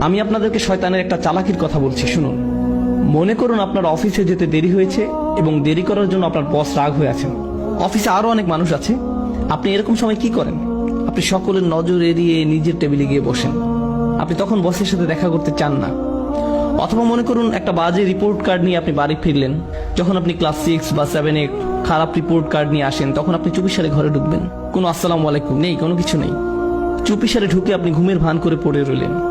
আমি আপনাদেরকে শয়তানের একটা চালাকির কথা বলছি, শুনুন। মনে করুন আপনার অফিসে যেতে দেরি হয়েছে এবং দেরি করার জন্য আপনার বস রাগ হয়ে আছেন। অফিসে আরও অনেক মানুষ আছে। আপনি এরকম সময় কি করেন? আপনি সকলের নজর এড়িয়ে নিজের টেবিলে গিয়ে বসেন। আপনি তখন বসের সাথে দেখা করতে চান না। অথবা মনে করুন একটা বাজে রিপোর্ট কার্ড নিয়ে আপনি বাড়ি ফিরলেন। যখন আপনি ক্লাস সিক্স বা সেভেনে খারাপ রিপোর্ট কার্ড নিয়ে আসেন, তখন আপনি চুপিসারে ঘরে ঢুকবেন। কোনো আসসালামু আলাইকুম নেই, কোনো কিছু নেই। চুপিসারে ঢুকে আপনি ঘুমের ভান করে পড়ে রইলেন।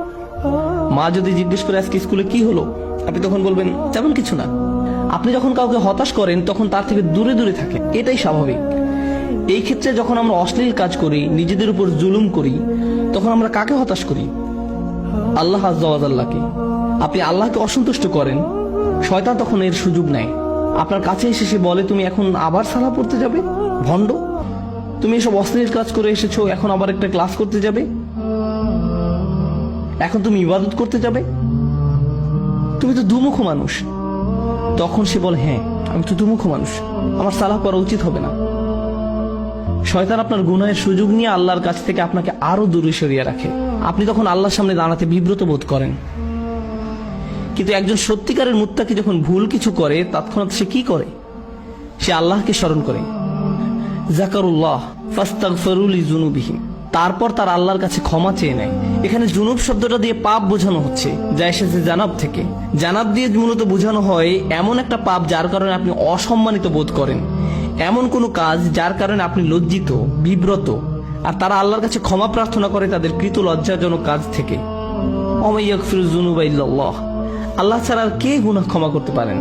মা যদি জিজ্ঞেস করে আজকে স্কুলে কি হলো, আপনি তখন বলবেন, তেমন কিছু না। আপনি যখন কাউকে হতাশ করেন, তখন তার থেকে দূরে দূরে থাকেন এটাই স্বাভাবিক। এই ক্ষেত্রে যখন আমরা অশ্লীল কাজ করি, নিজেদের উপর জুলুম করি, তখন আমরা কাকে হতাশ করি? আল্লাহ আজ্লাকে আপনি আল্লাহকে অসন্তুষ্ট করেন, শয়তান তখন এর সুযোগ নেয়। আপনার কাছে এসে সে বলে, তুমি এখন আবার সালা পড়তে যাবে? ভণ্ড? তুমি এসব অশ্লীল কাজ করে এসেছ, এখন আবার একটা ক্লাস করতে যাবে? এখন তুমি ইবাদত করতে যাবে? তুমি তো দুমুখ মানুষ। তখন সে বলে হ্যাঁ আমি তো দুমুখ মানুষ। আমার সালাহ করা উচিত হবে না। শয়তান আপনার গুনাহের সুযোগ নিয়ে আল্লাহর কাছ থেকে আপনাকে আরও দূরে সরিয়ে রাখে। আপনি তখন আল্লাহর সামনে দাঁড়াতে বিব্রত বোধ করেন। কিন্তু একজন সত্যিকারের মুত্তাকি যখন ভুল কিছু করে, তৎক্ষণাৎ সে কি করে? সে আল্লাহকে স্মরণ করে। জাকারুল্লাহ ফাস্তাগফিরুলি জুনুবিহিম তারপর তার আল্লাহর কাছে ক্ষমা চেয়ে নেয়। এখানে জুনুব শব্দটা দিয়ে পাপ বোঝানো হচ্ছে, যা এসেছে জানাব থেকে। জানাব দিয়ে মূলত বোঝানো হয়, এমন একটা পাপ যার কারণে আপনি অসম্মানিত বোধ করেন। এমন কোনো কাজ যার কারণে আপনি লজ্জিত, বিব্রত, আর তারা আল্লাহর কাছে ক্ষমা প্রার্থনা করে তাদের কৃত লজ্জাজনক কাজ থেকে। অমাইয়াক আল্লাহ ছাড়া আর কে গুনাহ ক্ষমা করতে পারেন?